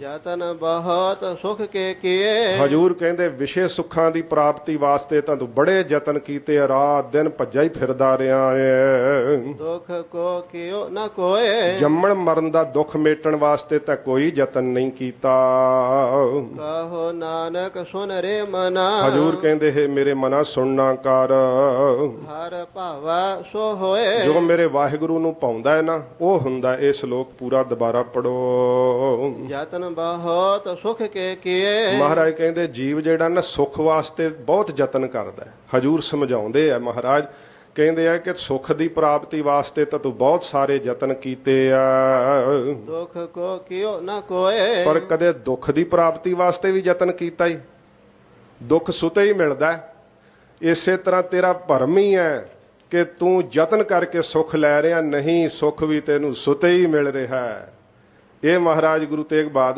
ਜਤਨ ਬਹੁਤ ਸੁਖ ਕੇ ਕੀਏ। ਹਜੂਰ ਕਹਿੰਦੇ ਵਿਸ਼ੇ ਸੁੱਖਾਂ ਦੀ ਪ੍ਰਾਪਤੀ ਵਾਸਤੇ ਤਾਂ ਤੂੰ ਬੜੇ ਯਤਨ ਕੀਤੇ ਰਾਤ ਦਿਨ ਭੱਜਾ ਹੀ ਫਿਰਦਾ ਰਿਹਾ ਏ। ਦੁਖ ਕੋ ਕਿਉ ਨ ਕੋਏ। ਜੰਮਣ ਮਰਨ ਦਾ ਦੁੱਖ ਮੇਟਣ ਵਾਸਤੇ ਤਾਂ ਕੋਈ ਯਤਨ ਨਹੀਂ ਕੀਤਾ। ਕਹੋ ਨਾਨਕ ਸੁਨ ਰੇ ਮਨਾ। ਹਜੂਰ ਕਹਿੰਦੇ ਹੈ ਮੇਰੇ ਮਨਾ ਸੁਣਨਾ ਕਰ। ਭਾਵਾ ਸੋ ਹੋਏ। ਜੋ ਮੇਰੇ ਵਾਹਿਗੁਰੂ ਨੂੰ ਪਾਉਂਦਾ ਹੈ ਨਾ ਉਹ ਹੁੰਦਾ ਇਹ ਸ਼ਲੋਕ ਪੂਰਾ ਦੁਬਾਰਾ ਪੜੋ। ਜਤਨ ਬਹੁਤ ਸੁਖ ਕੇ ਕੀਏ। ਮਹਾਰਾਜ ਕਹਿੰਦੇ ਜੀਵ ਜਿਹੜਾ ਨਾ ਸੁਖ ਵਾਸਤੇ ਬਹੁਤ ਯਤਨ ਕਰਦਾ ਹੈ। ਹਜੂਰ ਸਮਝਾਉਂਦੇ ਆ ਮਹਾਰਾਜ ਕਹਿੰਦੇ ਆ ਕਿ ਸੁਖ ਦੀ ਪ੍ਰਾਪਤੀ ਵਾਸਤੇ ਤਾਂ ਤੂੰ ਬਹੁਤ ਸਾਰੇ ਯਤਨ ਕੀਤੇ ਆ। ਦੁਖ ਕੋ ਕਿਉ ਨ ਕੋਏ। ਪਰ ਕਦੇ ਦੁੱਖ ਦੀ ਪ੍ਰਾਪਤੀ ਵਾਸਤੇ ਵੀ ਯਤਨ ਕੀਤਾ ਹੀ ਦੁੱਖ ਸੁਤੇ ਹੀ ਮਿਲਦਾ। ਇਸੇ ਤਰ੍ਹਾਂ ਤੇਰਾ ਭਰਮ ਹੀ ਹੈ। ਕਿ ਤੂੰ ਯਤਨ ਕਰਕੇ ਸੁਖ ਲੈ ਰਿਹਾ, ਨਹੀਂ ਸੁਖ ਵੀ ਤੈਨੂੰ ਸੁਤੇ ਹੀ ਮਿਲ ਰਿਹਾ। ਹੈ ਇਹ ਮਹਾਰਾਜ ਗੁਰੂ ਤੇਗ ਬਹਾਦਰ